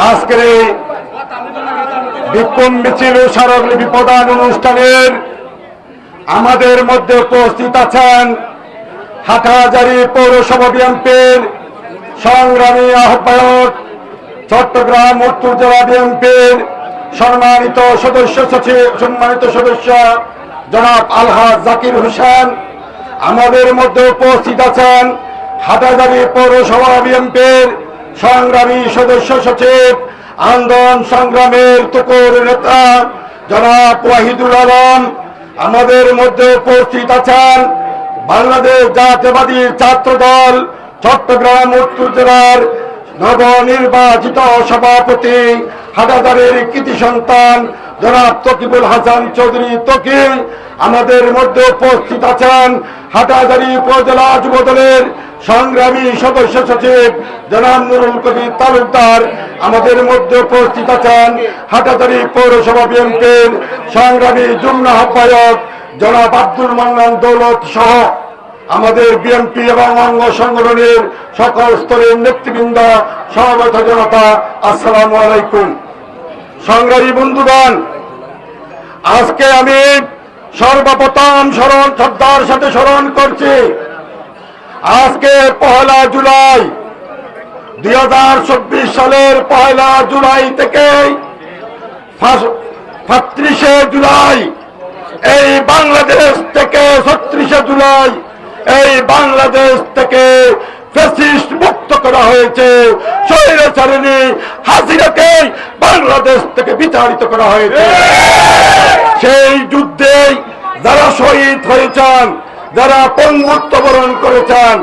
আজকের এই বিক্ষোভ মিছিল ও স্মারকলিপি প্রদান অনুষ্ঠানের আমাদের মধ্যে উপস্থিত আছেন হাটাজারি পৌরসভা বিএনপির সংগ্রামী আহ্বায়ক চট্টগ্রাম উত্তর জেলা বিএনপির সম্মানিত সদস্য সচিব, সম্মানিত সদস্য জনাব আলহাজ জাকির হোসেন। আমাদের মধ্যে উপস্থিত আছেন হাটাজারি পৌরসভা বিএনপির সংগ্রামী সদস্য সচিব, আন্দোলন সংগ্রামের তুকুর নেতা, জনাব ওয়াহিদুল আলম, আমাদের মধ্যে উপস্থিত আছেন বাংলাদেশ জাতীয়বাদী ছাত্র দল চট্টগ্রাম, উত্তর জেলার নবনির্বাচিত সভাপতি হাটাদারের কৃতি সন্তান, জনাব তকিবুল হাসান চৌধুরী তকি আমাদের মধ্যে উপস্থিত আছেন হাটাদারি উপজেলা যুব দলের সংগ্রামী সদস্য সচিব জনাব নুরুল কবির তালুকদার, আমাদের মধ্যে উপস্থিত আছেন হাটাদারি পৌরসভা বিএনপির সংগ্রামী যুগ্ম আহ্বায়ক জনাব আব্দুল মান্নান দৌলত সহ আমাদের বিএনপি এবং অঙ্গ সংগঠনের সকল স্তরের নেতৃবৃন্দ, সমবেত জনতা, আসসালামু আলাইকুম। সংগ্রামী বন্ধুগণ, আজকে আমি সর্বপ্রথম স্মরণ, শ্রদ্ধার সাথে স্মরণ করছি। আজকে পহেলা জুলাই দুই হাজার চব্বিশ সালের পহেলা জুলাই থেকে ছত্রিশে জুলাই, এই বাংলাদেশ থেকে ছত্রিশে জুলাই, এই বাংলাদেশ থেকে ফেসিস্ট মুক্ত করা হয়েছে। স্বৈরাচারিণী হাসিনাকে বাংলাদেশ থেকে বিচারিত করা হয়েছে। সেই যুদ্ধে যারা শহীদ হয়েছেন যারা পঙ্গুত্ব বরণ করেছেন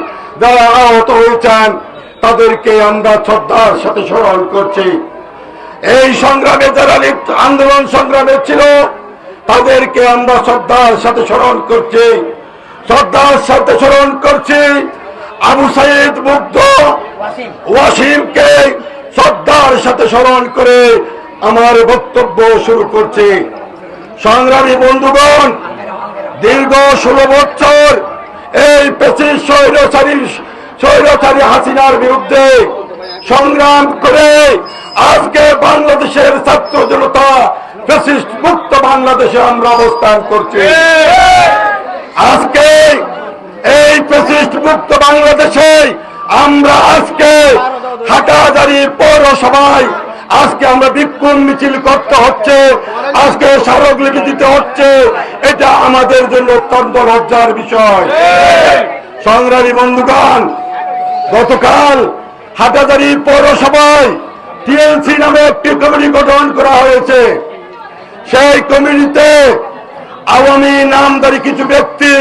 যারা আহত হয়েছেন তাদেরকে আমরা শ্রদ্ধার সাথে স্মরণ করছি। এই সংগ্রামে যারা আন্দোলন সংগ্রামে ছিল তাদেরকে আমরা শ্রদ্ধার সাথে স্মরণ করছি। শ্রদ্ধার সাথে স্মরণ করছি আবু সাইদ মুগ্ধ ওয়াসিমকে শ্রদ্ধার সাথে স্মরণ করে আমার বক্তব্য শুরু করছি। সংগ্রামী বন্ধুগণ দীর্ঘ ষোলো বছর এই পেশির স্বৈরচারী স্বৈরচারী হাসিনার বিরুদ্ধে সংগ্রাম করে আজকে বাংলাদেশের ছাত্র জনতা ফেসিস্ট মুক্ত বাংলাদেশে আমরা অবস্থান করছি। আজকে এই ফেসিস্ট মুক্ত বাংলাদেশে আমরা আজকে হাটাজারি পৌরসভায় আজকে আমরা বিক্ষোভ মিছিল করতে হচ্ছে, আজকে স্মারকলিপি দিতে হচ্ছে এটা আমাদের জন্য অত্যন্ত লজ্জার বিষয়। সংগ্রামী বন্ধুগণ গতকাল হাটাজারি পৌরসভায় টিএলসি নামে একটি কমিটি গঠন করা হয়েছে। সেই কমিটিতে আওয়ামী নামদারি কিছু ব্যক্তি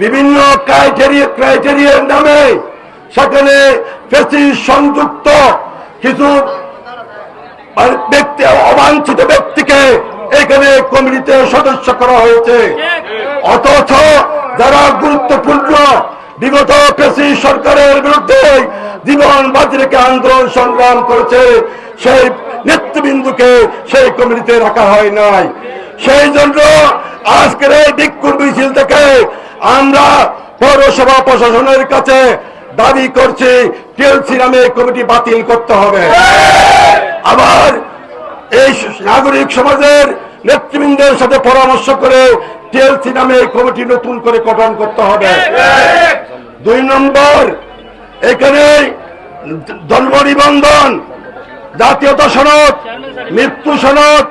বিভিন্ন ক্রাইটেরিয়া ক্রাইটেরিয়ার নামে সেখানে বেশি সংযুক্ত কিছু ব্যক্তি অবাঞ্ছিত ব্যক্তিকে এখানে কমিটিতে সদস্য করা হয়েছে। অথচ যারা গুরুত্বপূর্ণ, বিগত পেশি সরকারের বিরুদ্ধে জীবন বাজি রেখে আন্দোলন সংগ্রাম করেছে, সেই নেতৃবৃন্দুকে সেই কমিটিতে রাখা হয় নাই। সেই জন্য আজকের এই বিক্ষোভ মিছিল থেকে আমরা পৌরসভা প্রশাসনের কাছে দাবি করছি, টিএলসি নামে কমিটি বাতিল করতে হবে। আবার এই নাগরিক সমাজের নেতৃবৃন্দের সাথে পরামর্শ করে টিএলসি নামে এই কমিটি নতুন করে গঠন করতে হবে। দুই নম্বর এখানে জন্ম নিবন্ধন জাতীয়তা সনদ মৃত্যু সনদ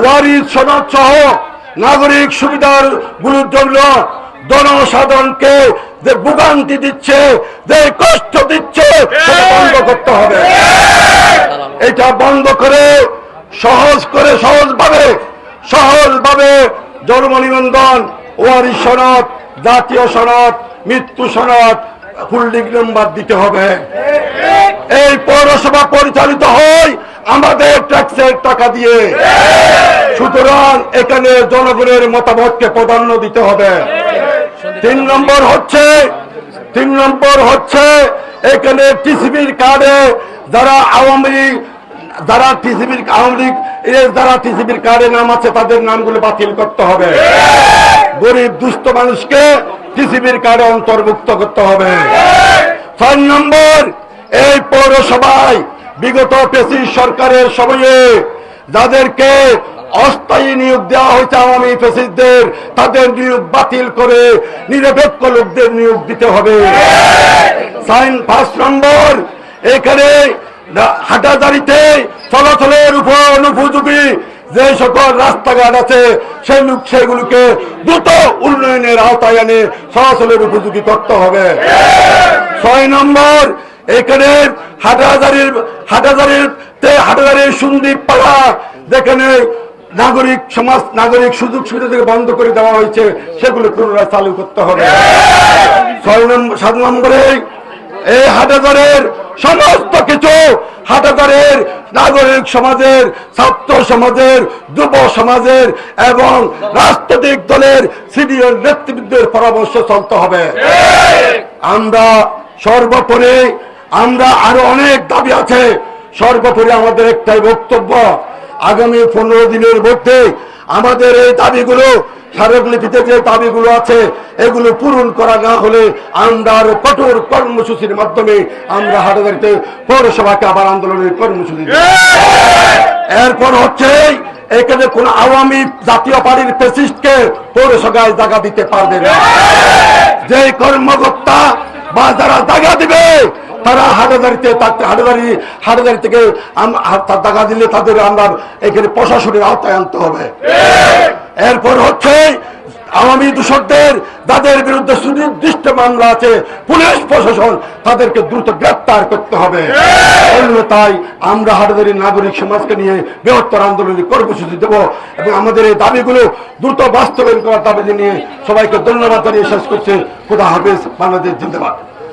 ওয়ারিস সনদ সহ নাগরিক সুবিধারগুলোর জন্য জনসাধারণকে যে ভোগান্তি দিচ্ছে যে কষ্ট দিচ্ছে বন্ধ করতে হবে। এটা বন্ধ করে সহজ করে সহজভাবে সহজভাবে জন্ম নিবন্ধন ওয়ারিস সনদ, জাতীয় সনদ, মৃত্যু সনদ ফুলডিং নাম্বার দিতে হবে। এই পৌরসভা পরিচালিত হয় আমাদের ট্যাক্সের টাকা দিয়ে। সুতরাং এখানে জনগণের মতামতকে প্রাধান্য দিতে হবে। তিন নম্বর হচ্ছে, তিন নম্বর হচ্ছে এখানে টিসিবির কার্ডে যারা আওয়ামী লীগ যারা টিসিবির আওয়ামী লীগ এর যারা টিসিবির কার্ডে নাম আছে, তাদের নামগুলো বাতিল করতে হবে। গরিব, দুস্থ মানুষকে টিসিবির কার্ডে অন্তর্ভুক্ত করতে হবে। ছয় নম্বর, এই পৌরসভায় বিগত পেশি সরকারের সময়ে যাদেরকে অস্থায়ী নিয়োগ দেওয়া হয়েছে আওয়ামী ফেসিসদের তাদের নিয়োগ বাতিল করে নিরপেক্ষ লোকদের নিয়োগ দিতে হবে। সাইন পাঁচ নম্বর, এখানে হাটাদারিতে চলাচলের উপর অনুপযোগী যে সকল রাস্তাঘাট আছে সেগুলোকে দ্রুত উন্নয়নের আওতায় এনে চলাচলের উপযোগী করতে হবে। ছয় নম্বর, এখানে হাটাজারির হাটাজারির হাটাজারির সুন্দীপ পাড়া যেখানে নাগরিক সমাজ, নাগরিক সুযোগ সুবিধা থেকে বন্ধ করে দেওয়া হয়েছে, সেগুলো পুনরায় চালু করতে হবে। ছয় নম্বর সাত নম্বরে এই হাটাজারের সমস্ত কিছু হাটাজারের নাগরিক সমাজের, ছাত্র সমাজের, যুব সমাজের এবং রাজনৈতিক দলের সিনিয়র নেতৃবৃন্দের পরামর্শ চলতে হবে। আমরা সর্বোপরি, আমরা আরও অনেক দাবি আছে। সর্বোপরি আমাদের একটাই বক্তব্য, আগামী পনেরো দিনের মধ্যে আমাদের এই দাবিগুলো স্মারকলিপিতে যে দাবিগুলো আছে, এগুলো পূরণ করা না হলে আমরা আরও কঠোর কর্মসূচির মাধ্যমে আমরা হাটাদারিতে পৌরসভাকে আবার আন্দোলনের কর্মসূচি এরপর হচ্ছে, এখানে কোন আওয়ামী জাতীয় পার্টির প্রেসিডকে পৌরসভায় জায়গা দিতে পারবে না। যে কর্মকর্তা বা যারা জায়গা দিবে, তারা হাটাদারিতে হাটাদারি হাটাদারি থেকে জায়গা দিলে তাদের আমরা এখানে প্রশাসনের আওতায় আনতে হবে। এরপর হচ্ছে আওয়ামী দূষকদের যাদের বিরুদ্ধে সুনির্দিষ্ট মামলা আছে পুলিশ প্রশাসন তাদেরকে দ্রুত গ্রেপ্তার করতে হবে। তাই আমরা হাটাদারি নাগরিক সমাজকে নিয়ে বৃহত্তর আন্দোলনের কর্মসূচি দেব এবং আমাদের এই দাবিগুলো দ্রুত বাস্তবায়ন করার দাবি নিয়ে সবাইকে ধন্যবাদ জানিয়ে শেষ করছে। খুদা হাফিজ বাংলাদেশ জিন্দাবাদ।